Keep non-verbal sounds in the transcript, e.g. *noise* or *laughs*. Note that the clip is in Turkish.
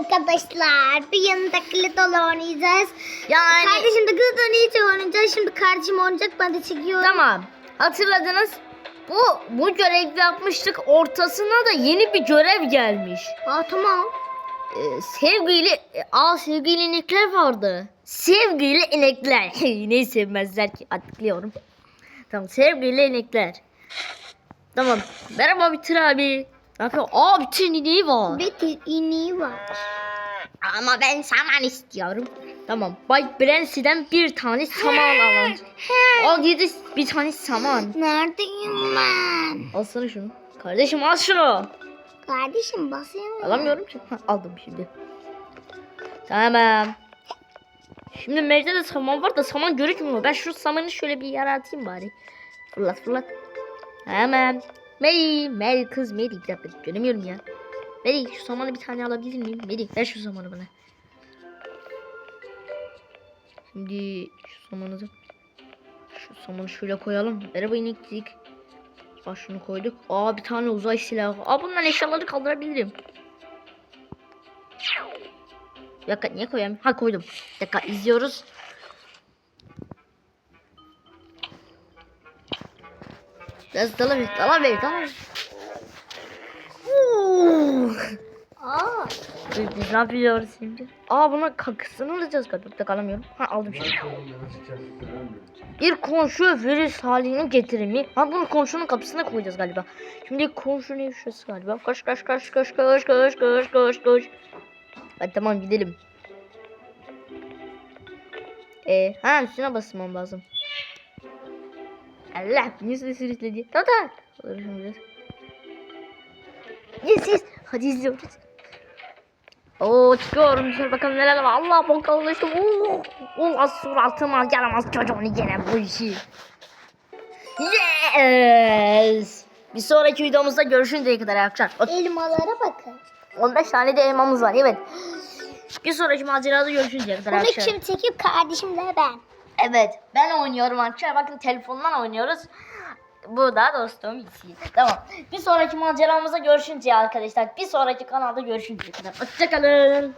arkadaşlar. Bir yanında Glitter'la oynayacağız. Yani Kardeşim de Glitter'la iyice oynayacağız. Şimdi kardeşim oynayacak ben de çekiyorum. tamam. Hatırladınız. Bu bu görevi yapmıştık. Ortasına da yeni bir görev gelmiş. Aa tamam. Ee, sevgili e, aa sevgili inekler vardı. Sevgili inekler. *laughs* Neyi sevmezler ki açıklıyorum. Tamam sevgili inekler. Tamam. Merhaba Bitir abi. Yapıyor? Aa Bitir ineği var. Bir ineği var. Ama ben saman istiyorum. Tamam. Bay Brensi'den bir tane saman alın. Al yedi bir tane saman. Neredeyim ben? Alsana şunu. Kardeşim al şunu. Kardeşim basayım. Alamıyorum ki. Ha, aldım şimdi. Tamam. Şimdi mecde de saman var da saman görükmüyor. Ben şu samanı şöyle bir yere atayım bari. Fırlat fırlat. Hemen. Mary, Mary kız Mary. Bir dakika göremiyorum ya. Mary şu samanı bir tane alabilir miyim? Mary ver şu samanı bana. Şimdi şu samanı da şu samanı şöyle koyalım. Merhaba ineklik. Aa şunu koyduk. Aa bir tane uzay silahı. Aa bundan eşyaları kaldırabilirim. Dakika niye koyayım? Ha koydum. Dakika izliyoruz. Biraz dala ver, dala ver, dala ver. Oo. Aa. Biz, ne yapıyoruz şimdi? Aa buna kakısını alacağız galiba. Bir dakika alamıyorum. Ha aldım şimdi. Bir komşu virüs halini getirimi. Ha bunu komşunun kapısına koyacağız galiba. Şimdi komşu ne şurası galiba. Koş koş koş koş koş koş koş koş koş. Hadi tamam gidelim. Ee, ha üstüne basmam lazım. Allah yüzüne sürükledi. Tamam tamam. Olur şimdi. Yes yes. Hadi izliyoruz. Oo çıkıyorum dışarı bakalım neler var. Allah bakalım Oo, oo az suratıma yaramaz çocuğunu gene bu işi. Yes. Bir sonraki videomuzda görüşünceye kadar arkadaşlar. Elmalara bakın. 15 tane de elmamız var evet. Bir sonraki macerada görüşünceye kadar Bunu arkadaşlar. kim çekip kardeşimle ben. Evet ben oynuyorum arkadaşlar. Bakın telefondan oynuyoruz. Bu da dostum için. Tamam. Bir sonraki maceramızda görüşünceye arkadaşlar. Bir sonraki kanalda görüşünceye kadar. Hoşçakalın.